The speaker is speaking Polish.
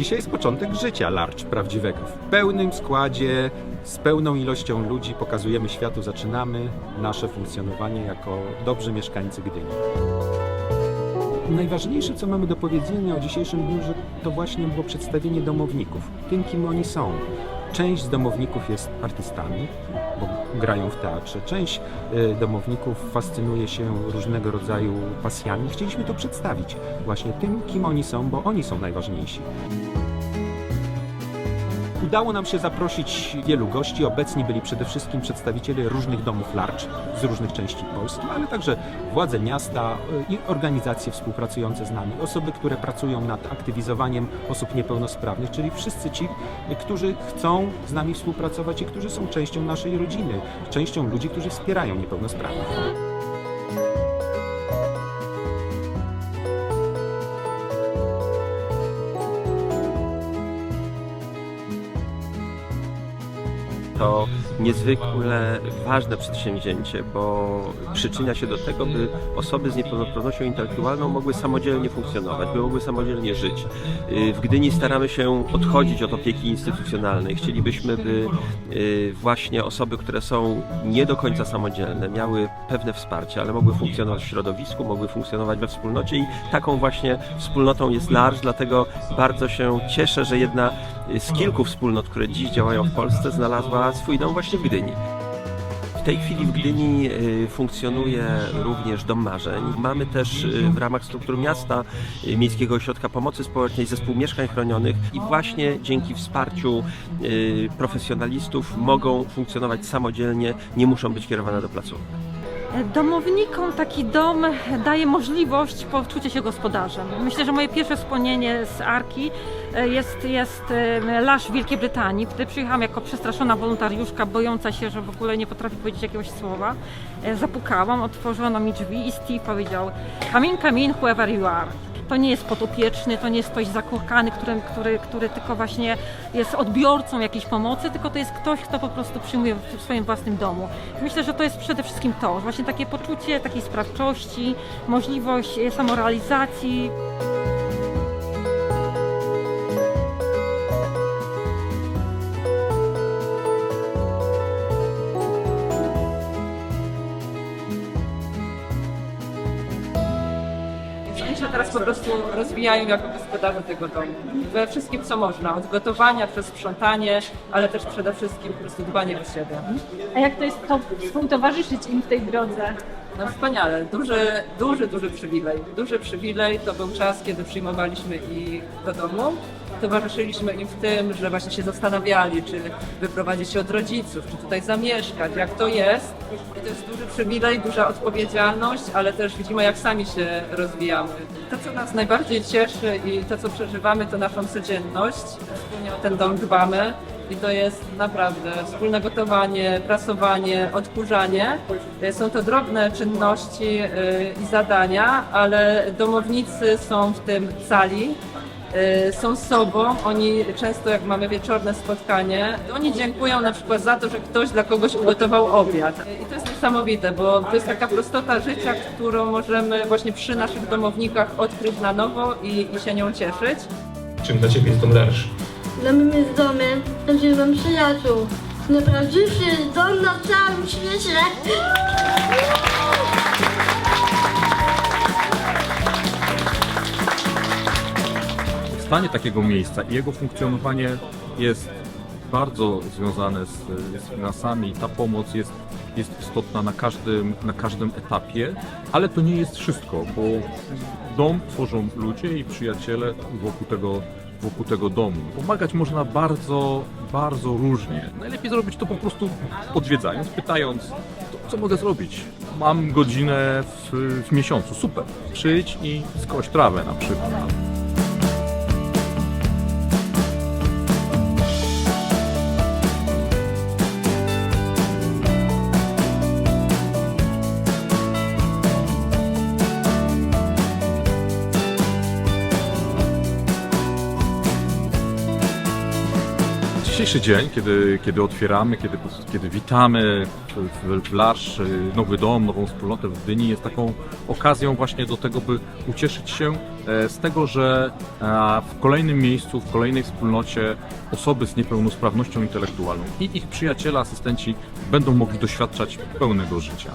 Dzisiaj jest początek życia Larcz prawdziwego. W pełnym składzie, z pełną ilością ludzi pokazujemy światu, zaczynamy nasze funkcjonowanie jako dobrzy mieszkańcy Gdyni. Najważniejsze, co mamy do powiedzenia o dzisiejszym dniu, że to właśnie było przedstawienie domowników, tym, kim oni są. Część z domowników jest artystami, bo grają w teatrze. Część y, domowników fascynuje się różnego rodzaju pasjami. Chcieliśmy to przedstawić właśnie tym, kim oni są, bo oni są najważniejsi. Udało nam się zaprosić wielu gości. Obecni byli przede wszystkim przedstawiciele różnych domów larcz z różnych części Polski, ale także władze miasta y, i organizacje współpracujące z nami, osoby, które pracują nad aktywizowaniem osób niepełnosprawnych, czyli wszyscy ci, y, którzy chcą z nami współpracować i którzy są częścią naszej rodziny, częścią ludzi, którzy wspierają niepełnosprawnych. To niezwykle ważne przedsięwzięcie, bo przyczynia się do tego, by osoby z niepełnosprawnością intelektualną mogły samodzielnie funkcjonować, by mogły samodzielnie żyć. Y, W Gdyni staramy się odchodzić od opieki instytucjonalnej. Chcielibyśmy, by y, właśnie osoby, które są nie do końca samodzielne, miały pewne wsparcie, ale mogły funkcjonować w środowisku, mogły funkcjonować we wspólnocie i taką właśnie wspólnotą jest LARS, dlatego bardzo się cieszę, że jedna z kilku wspólnot, które dziś działają w Polsce, znalazła swój dom właśnie w Gdyni. W tej chwili w Gdyni y, funkcjonuje również Dom Marzeń. Mamy też y, w ramach struktur miasta y, Miejskiego Ośrodka Pomocy Społecznej zespół mieszkań chronionych i właśnie dzięki wsparciu profesjonalistów mogą funkcjonować samodzielnie, nie muszą być kierowane do placówek. Domownikom taki dom daje możliwość poczucia się gospodarzem. Myślę, że moje pierwsze wspomnienie z Arki e, jest, jest e, Lasz Wielkiej Brytanii. Wtedy przyjechałam jako przestraszona wolontariuszka, bojąca się, że w ogóle nie potrafi powiedzieć jakiegoś słowa. E, Zapukałam, otworzono mi drzwi i Steve powiedział Come in, come in, whoever you are. To nie jest podopieczny, to nie jest ktoś zakochany, który, który, który tylko właśnie jest odbiorcą jakiejś pomocy, tylko to jest ktoś, kto po prostu przyjmuje w swoim własnym domu. Myślę, że to jest przede wszystkim to, właśnie takie poczucie takiej sprawczości, możliwość e, samorealizacji. Się teraz po prostu rozwijają jako gospodarze tego domu. We wszystkim, co można. Od gotowania przez sprzątanie, ale też przede wszystkim po prostu dbanie o siebie. A jak to jest to współtowarzyszyć im w tej drodze? No wspaniale. Duży, duży, duży przywilej. Duży przywilej to był czas, kiedy przyjmowaliśmy ich do domu. Towarzyszyliśmy im w tym, że właśnie się zastanawiali, czy wyprowadzić się od rodziców, czy tutaj zamieszkać, jak to jest. I to jest duży przywilej, duża odpowiedzialność, ale też widzimy, jak sami się rozwijamy. To, co nas najbardziej cieszy i to, co przeżywamy, to naszą codzienność. Wspólnie o ten dom dbamy. I to jest naprawdę wspólne gotowanie, prasowanie, odkurzanie. Są to drobne czynności y, i zadania, ale domownicy są w tym cali. Y, Są z sobą, oni często jak mamy wieczorne spotkanie, to oni dziękują na przykład za to, że ktoś dla kogoś ugotował obiad. I to jest niesamowite, bo to jest taka prostota życia, którą możemy właśnie przy naszych domownikach odkryć na nowo i, i się nią cieszyć. Czym dla Ciebie jest dom Lersz? Dla mnie jest domem, gdzie mam przyjaciół. Najprawdziwszy dom na całym świecie. Powstanie takiego miejsca i jego funkcjonowanie jest bardzo związane z, z finansami. Ta pomoc jest, jest istotna na każdym, na każdym etapie, ale to nie jest wszystko, bo dom tworzą ludzie i przyjaciele wokół tego, wokół tego domu. Pomagać można bardzo, bardzo różnie. Najlepiej zrobić to po prostu odwiedzając, pytając, "To co mogę zrobić? Mam godzinę w, w miesiącu, super. Przyjdź i skoś trawę na przykład. Dzisiejszy dzień, kiedy, kiedy otwieramy, kiedy, kiedy witamy w, w, Larsz y, nowy dom, nową wspólnotę w Gdyni, jest taką okazją właśnie do tego, by ucieszyć się e, z tego, że e, w kolejnym miejscu, w kolejnej wspólnocie osoby z niepełnosprawnością intelektualną i ich przyjaciele, asystenci będą mogli doświadczać pełnego życia.